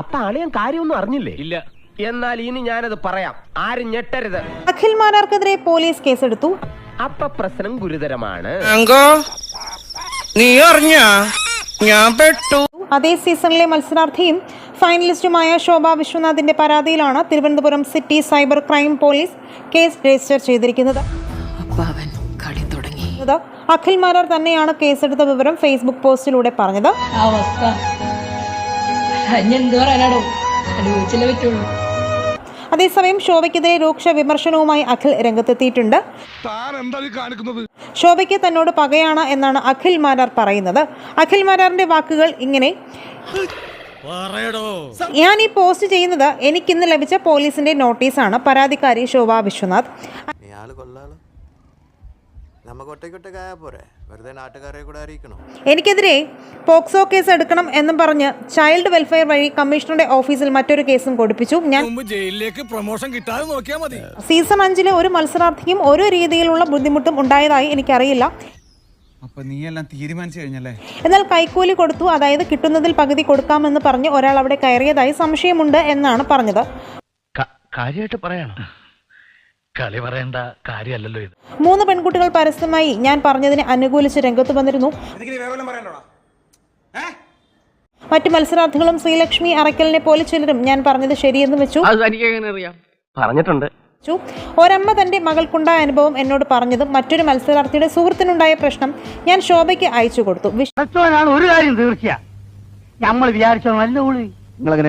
അപ്പൊ അളിയൻ കാര്യമൊന്നും അറിഞ്ഞില്ലേ? ഇല്ല. എന്നാൽ ഇനി ഞാനത് പറയാം. ആരും ഞെട്ടരുത്. അഖിൽ മാരാർക്കെതിരെ പോലീസ് കേസെടുത്തു. അപ്പൊ പ്രശ്നം ഗുരുതരമാണ്. നീ അറിഞ്ഞ? ഞാൻ പെട്ടു. അതേ സീസണിലെ മത്സരാർത്ഥിയും ഫൈനലിസ്റ്റുമായ ശോഭ വിശ്വനാഥിന്റെ പരാതിയിലാണ് Thiruvananthapuram city cyber crime police case register ചെയ്തിരിക്കുന്നത്. അപ്പാവൻ കളി തുടങ്ങി. ഇത് അഖിൽ മാരാർ തന്നെയാണ് കേസെടുത്ത വിവരം ഫേസ്ബുക്ക് പോസ്റ്റിലൂടെ പറഞ്ഞത്. അവസ്ഥ ഞാൻ എന്ത് പറയാനാടോ അനുഭവിച്ചില്ലേ പറ്റുള്ളൂ അതേസമയം ശോഭയ്ക്കെതിരെ രൂക്ഷ വിമർശനവുമായി അഖിൽ രംഗത്തെത്തിയിട്ടുണ്ട്. ശോഭയ്ക്ക് തന്നോട് പകയാണ് എന്നാണ് അഖിൽ മാരാർ പറയുന്നത്. അഖിൽ മാരാറിന്റെ വാക്കുകൾ ഇങ്ങനെ ഞാൻ ഈ പോസ്റ്റ് ചെയ്യുന്നത് എനിക്കിന്ന് ലഭിച്ച പോലീസിന്റെ നോട്ടീസാണ്. പരാതിക്കാരി ശോഭ വിശ്വനാഥ്. പോരെ. വെറുതെ നാട്ടുകാരെ കൂടെ അറിയിക്കണോ എനിക്കെതിരെ പോക്സോ കേസ് എടുക്കണം എന്നും പറഞ്ഞ് ചൈൽഡ് വെൽഫെയർ വഴി കമ്മീഷണറുടെ ഓഫീസിൽ മറ്റൊരു കേസും കൊടുപ്പിച്ചു. ഞാൻ ജയിലിലേക്ക് പ്രൊമോഷൻ കിട്ടാതെ നോക്കിയാൽ മതി. സീസൺ അഞ്ചിലെ ഒരു മത്സരാർത്ഥിക്കും ഒരു രീതിയിലുള്ള ബുദ്ധിമുട്ടും ഉണ്ടായതായി എനിക്കറിയില്ല. അപ്പൊ നീ എല്ലാം തീരുമാനിച്ചു കഴിഞ്ഞല്ലേ? എന്നാൽ കൈക്കൂലി കൊടുത്തു അതായത് കിട്ടുന്നതിൽ പകുതി കൊടുക്കാമെന്ന് പറഞ്ഞ് ഒരാൾ അവിടെ കയറിയതായി സംശയമുണ്ട് എന്നാണ് പറഞ്ഞത്. കാര്യമായിട്ട് പറയണം. കളി പറയേണ്ട കാര്യമല്ലല്ലോ ഇത്. മൂന്ന് പെൺകുട്ടികൾ പരസ്യമായി ഞാൻ പറഞ്ഞതിനെ അനുകൂലിച്ച് രംഗത്ത് വന്നിരുന്നു. മറ്റു മത്സരാർത്ഥികളും ശ്രീലക്ഷ്മി അറയ്ക്കലിനെ പോലെ ചിലരും ഞാൻ പറഞ്ഞത് ശരിയെന്ന് വെച്ചു. അത് തനിക്ക് അറിയാം? പറഞ്ഞിട്ടുണ്ട്. ഒരമ്മ തന്റെ മകൾക്കുണ്ടായ അനുഭവം എന്നോട് പറഞ്ഞതും മറ്റൊരു മത്സരാർത്ഥിയുടെ സുഹൃത്തിനുണ്ടായ പ്രശ്നം ഞാൻ ശോഭയ്ക്ക് അയച്ചു കൊടുത്തു. ഒരു കാര്യം തീർച്ചയാ. നമ്മൾ വിചാരിച്ചോ നല്ല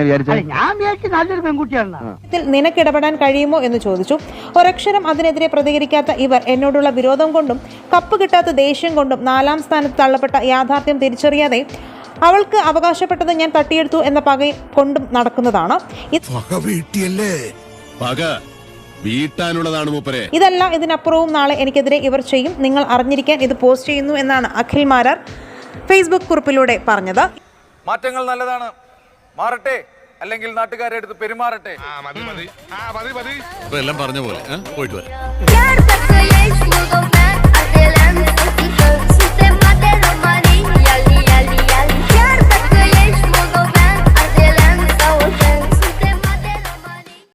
വിചാരിച്ചു? ഞാൻ വിചാരിച്ചു നല്ലൊരു പെൺകുട്ടിയാണ് നിനക്ക് നിനക്കിടപെടാൻ കഴിയുമോ എന്ന് ചോദിച്ചു. ഒരക്ഷരം അതിനെതിരെ പ്രതികരിക്കാത്ത ഇവർ എന്നോടുള്ള വിരോധം കൊണ്ടും കപ്പ് കിട്ടാത്ത ദേഷ്യം കൊണ്ടും നാലാം സ്ഥാനത്ത് തള്ളപ്പെട്ട യാഥാർത്ഥ്യം തിരിച്ചറിയാതെ അവൾക്ക് അവകാശപ്പെട്ടത് ഞാൻ തട്ടിയെടുത്തു എന്ന പക കൊണ്ടും നടക്കുന്നതാണ്. വീട്ടാനുള്ളതാണ് മൂപ്പരെ. ഇതല്ല ഇതിനപ്പുറവും നാളെ എനിക്കെതിരെ ഇവർ ചെയ്യും. നിങ്ങൾ അറിഞ്ഞിരിക്കാൻ ഇത് പോസ്റ്റ് ചെയ്യുന്നു എന്നാണ് അഖിൽ മാരാർ ഫേസ്ബുക്ക് കുറിപ്പിലൂടെ പറഞ്ഞത്. മാറ്റങ്ങൾ നല്ലതാണ്. മാറട്ടെ. അല്ലെങ്കിൽ നാട്ടുകാരെ അടുത്ത് പെരുമാറട്ടെ. ഇപ്പൊ എല്ലാം പറഞ്ഞ പോലെ പോയിട്ട് വരാം.